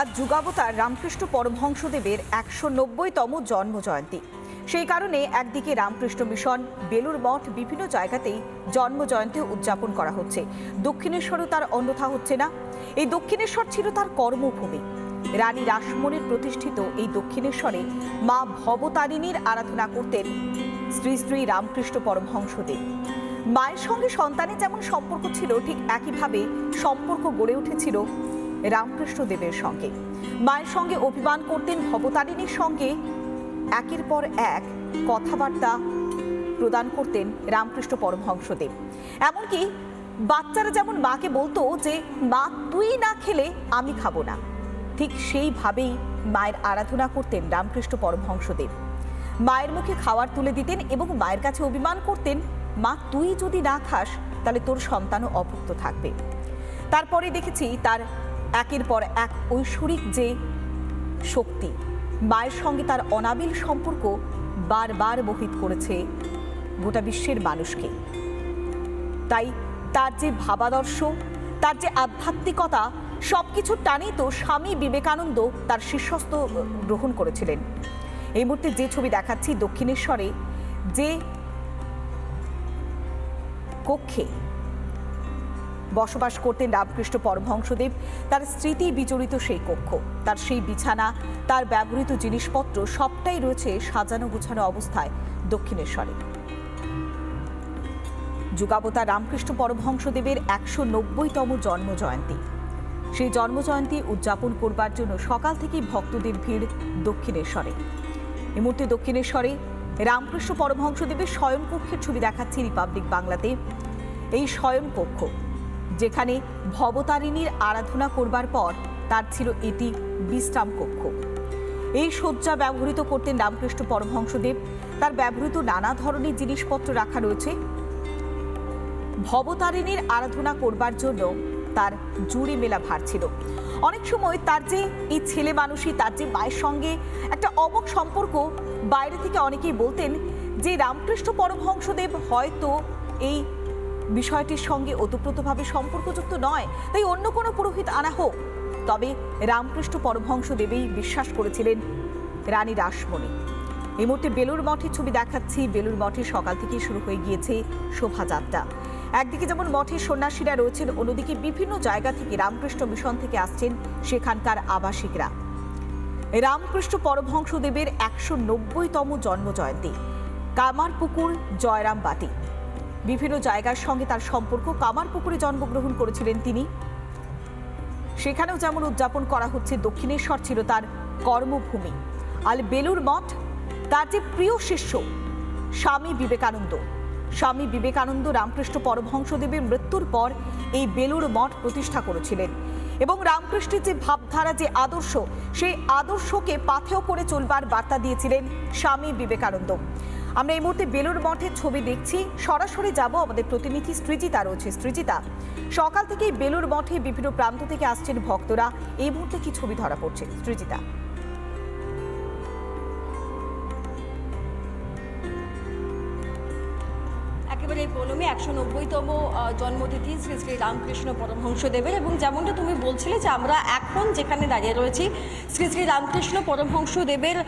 আজ যুগাবতার রামকৃষ্ণ পরমহংসদেবের একশো নব্বইতম জন্ম জয়ন্তী সেই কারণে একদিকে রামকৃষ্ণ মিশন বেলুর মঠ বিভিন্ন জায়গাতেই জন্ম জয়ন্তী উদযাপন করা হচ্ছে। দক্ষিণেশ্বরও তার অন্যথা হচ্ছে না। এই দক্ষিণেশ্বর ছিল তার কর্মভূমি। রানী রাসমণির প্রতিষ্ঠিত এই দক্ষিণেশ্বরে মা ভবতারিণীর আরাধনা করতেন শ্রী শ্রী রামকৃষ্ণ পরমহংসদেব। মায়ের সঙ্গে সন্তানের যেমন সম্পর্ক ছিল, ঠিক একইভাবে সম্পর্ক গড়ে উঠেছিল রামকৃষ্ণ দেবের সঙ্গে। মায়ের সঙ্গে অভিমান করতেন ভবতারিণীর সঙ্গে। একের পর এক কথাবার্তা প্রদান করতেন রামকৃষ্ণ পরমহংসদেব। এমনকি বাচ্চারা যেমন মাকে বলতো যে, মা, তুই না খেলে আমি খাব না। ঠিক সেইভাবেই মায়ের আরাধনা করতেন রামকৃষ্ণ পরমহংসদেব। মায়ের মুখে খাবার তুলে দিতেন এবং মায়ের কাছে অভিমান করতেন, মা, তুই যদি না খাস, তাহলে তোর সন্তানও অভুক্ত থাকবে। তারপরে দেখেছি তার একের পর এক ঐশ্বরিক যে শক্তি, মায়ের সঙ্গে তার অনাবিল সম্পর্ক বারবার মোহিত করেছে গোটা বিশ্বের মানুষকে। তাই তার যে ভাবাদর্শ, তার যে আধ্যাত্মিকতা সব কিছুর টানেই তো স্বামী বিবেকানন্দ তার শীর্ষস্থ গ্রহণ করেছিলেন। এই মুহূর্তে যে ছবি দেখাচ্ছি দক্ষিণেশ্বরে, যে কক্ষে বসবাস করতেন রামকৃষ্ণ পরমহংসদেব। তার স্মৃতি বিচরিত সেই কক্ষ। তার সেই বিছানা, তার ব্যবহৃত জিনিসপত্র সবটাই রয়েছে সাজানো গুছানো অবস্থায় দক্ষিণেশ্বরে। যুগাবতার রামকৃষ্ণ পরমহংসদেবের একশো নব্বইতম জন্ম জয়ন্তী সেই জন্ম জয়ন্তী উদযাপন করবার জন্য সকাল থেকেই ভক্তদের ভিড় দক্ষিণেশ্বরে। এই মুহূর্তে দক্ষিণেশ্বরে রামকৃষ্ণ পরমহংসদেবের শয়নকক্ষের ছবি দেখাচ্ছি রিপাবলিক বাংলাতে। এই শয়নকক্ষ যেখানে ভবতারিণীর আরাধনা করবার পর তার ছিল এটি বিশ্রাম কক্ষ। এই শয্যা ব্যবহৃত করতেন রামকৃষ্ণ পরমহংসদেব। তার ব্যবহৃত নানা ধরনের জিনিসপত্র রাখা রয়েছে। ভবতারিণীর আরাধনা করবার জন্য তার জুড়ে মেলা ভার ছিল। অনেক সময় তার যে এই ছেলে মানুষই, তার যে মায়ের সঙ্গে একটা অমক সম্পর্ক বাইরে থেকে অনেকেই বলতেন যে, রামকৃষ্ণ পরমহংসদেব হয়তো এই বিষয়টির সঙ্গে ওতপ্রোতভাবে সম্পর্কযুক্ত নয়, তাই অন্য কোনো পুরোহিত আনা হোক। তবে রামকৃষ্ণ পরমহংসদেবেই বিশ্বাস করেছিলেন রানী রাসমণি এই মুহূর্তে বেলুর মঠের ছবি দেখাচ্ছি। বেলুর মঠে সকাল থেকেই শুরু হয়ে গিয়েছে শোভাযাত্রা। একদিকে যেমন মঠের সন্ন্যাসীরা রয়েছেন, অন্যদিকে বিভিন্ন জায়গা থেকে রামকৃষ্ণ মিশন থেকে আসছেন সেখানকার আবাসিকরা। রামকৃষ্ণ পরমহংসদেবের একশো নব্বইতম জন্ম জয়ন্তী কামারপুকুর জয়রাম বাটি বিভিন্ন জায়গার সঙ্গে তার সম্পর্ক। কামারপুকুরে জন্মগ্রহণ করেছিলেন তিনি। সেখানেও যেমন উদযাপন করা হচ্ছে, দক্ষিণেশ্বর ছিল তার কর্মভূমি। আর বেলুর মঠ, তার যে প্রিয় শিষ্য, স্বামী বিবেকানন্দ। স্বামী বিবেকানন্দ রামকৃষ্ণ পরমহংসদেবের মৃত্যুর পর এই বেলুর মঠ প্রতিষ্ঠা করেছিলেন। এবং রামকৃষ্ণের যে ভাবধারা, যে আদর্শ, সেই আদর্শকে পাথেয় করে চলবার বার্তা দিয়েছিলেন স্বামী বিবেকানন্দ। আমরা এই মুহূর্তে বেলুর মঠের ছবি দেখছি। সরাসরি যাব আমাদের প্রতিনিধি সৃজিতা রয়েছে। সৃজিতা, সকাল থেকেই বেলুর মঠে বিভিন্ন প্রান্ত থেকে আসছেন ভক্তরা। এই মুহূর্তে কি ছবি ধরা পড়ছে? সৃজিতা। একেবারে প্রণমী একশো নব্বইতম জন্মতিথি শ্রী শ্রী রামকৃষ্ণ পরমহংসদেবের এবং যেমনটা তুমি বলছিলে যে আমরা এখন যেখানে দাঁড়িয়ে রয়েছি, শ্রী শ্রী রামকৃষ্ণ পরমহংসদেবের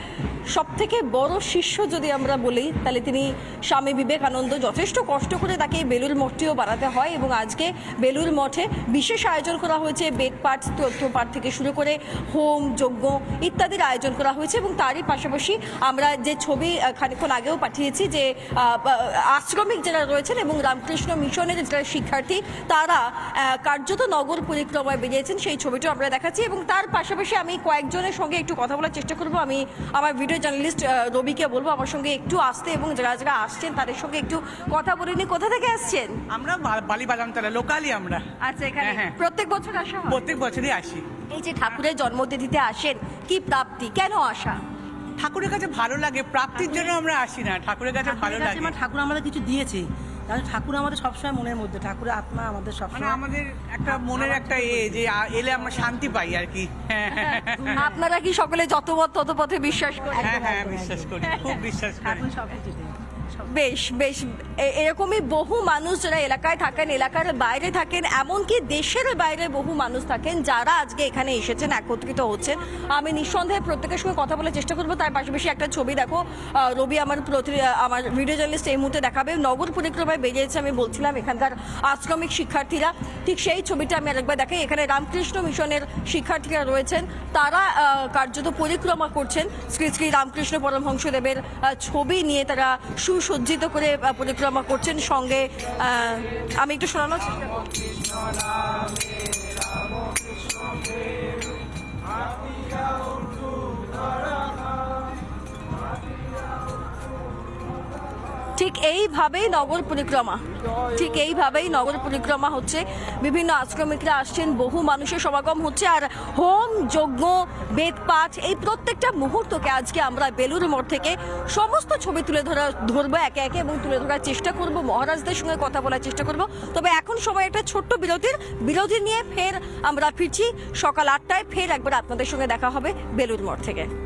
সব থেকে বড় শিষ্য যদি আমরা বলি তাহলে তিনি স্বামী বিবেকানন্দ যথেষ্ট কষ্ট করে তাকে বেলুর মঠটিও বাড়াতে হয় এবং আজকে বেলুর মঠে বিশেষ আয়োজন করা হয়েছে। বেদ পাঠ তথ্য পাঠ থেকে শুরু করে হোম যজ্ঞ ইত্যাদির আয়োজন করা হয়েছে এবং তারই পাশাপাশি আমরা যে ছবি আহ, খানিকক্ষণ আগেও পাঠিয়েছি যে আশ্রমিক যারা রয়েছেন এবং রামকৃষ্ণ মিশনের যারা শিক্ষার্থী তারা কার্যত নগর পরিক্রমায় বেরিয়েছেন। সেই ছবিটাও আমরা দেখাচ্ছি এবং তার পাশাপাশি আমি কয়েকজনের সঙ্গে একটু কথা বলার চেষ্টা করব। আমি আমার ভিডিও জার্নালিস্ট রবিকে বলব আমার সঙ্গে একটু আসতে এবং যারা যারা আসছেন তাদের সঙ্গে একটু কথা বলে নিই। কোথা থেকে আসছেন? আমরা বালি বাদামতলা লোকালি আমরা। আচ্ছা এখানে হ্যাঁ, হ্যাঁ। প্রত্যেক বছর আসা প্রত্যেক বছরই আসি। এই যে ঠাকুরের জন্মতিথিতে আসেন কি প্রাপ্তি? কেন আসা? ঠাকুরের কাছে ভালো লাগে প্রাপ্তির জন্য আমরা আসি না ঠাকুরের কাছে ভালো লাগে। ঠাকুর আমাদের কিছু দিয়েছে। তাহলে ঠাকুর আমাদের সবসময় মনের মধ্যে ঠাকুরের আত্মা আমাদের মানে সবসময় আমাদের একটা মনের একটা এ যে এলে আমরা শান্তি পাই আর কি। হ্যাঁ আপনারা কি সকলে যত পথ তত পথে বিশ্বাস করেন? হ্যাঁ হ্যাঁ বিশ্বাস করি খুব বিশ্বাস করি। ঠাকুর সব। বেশ বেশ। এরকমই বহু মানুষ যারা এলাকায় থাকেন, এলাকার বাইরে থাকেন, এমনকি দেশের বাইরে বহু মানুষ থাকেন যারা আজকে এখানে এসেছেন, একত্রিত হচ্ছেন। আমি নিঃসন্দেহে প্রত্যেকের সঙ্গে কথা বলার চেষ্টা করব, তার পাশাপাশি একটা ছবি দেখো। রবি আমার প্রতি আমার ভিডিও জার্নালিস্ট এই মুহূর্তে দেখাবে। নগর পরিক্রমায় বেরিয়েছে, আমি বলছিলাম এখানকার আশ্রমিক শিক্ষার্থীরা। ঠিক সেই ছবিটা আমি আরেকবার দেখাই। এখানে রামকৃষ্ণ মিশনের শিক্ষার্থীরা রয়েছেন। তারা কার্যত পরিক্রমা করছেন। শ্রী শ্রী রামকৃষ্ণ পরমহংসদেবের ছবি নিয়ে তারা সুসজ্জিত করে পরিক্রমা করছেন সঙ্গে আমি একটু শোনানো। ঠিক এইভাবেই নগর পরিক্রমা। ঠিক এইভাবেই নগর পরিক্রমা হচ্ছে। বিভিন্ন আশ্রমিকরা আসছেন, বহু মানুষের সমাগম হচ্ছে আর হোম, যজ্ঞ, বেদপাঠ এই প্রত্যেকটা মুহূর্তকে আজকে আমরা বেলুর মোড় থেকে সমস্ত ছবি তুলে ধরা, ধরবো একে একে এবং তুলে ধরার চেষ্টা করব। মহারাজদের সঙ্গে কথা বলার চেষ্টা করব। তবে এখন সময় একটা ছোট্ট বিরতির। বিরতি নিয়ে ফের আমরা ফিরছি। সকাল আটটায় ফের একবার আপনাদের সঙ্গে দেখা হবে বেলুর মোড় থেকে।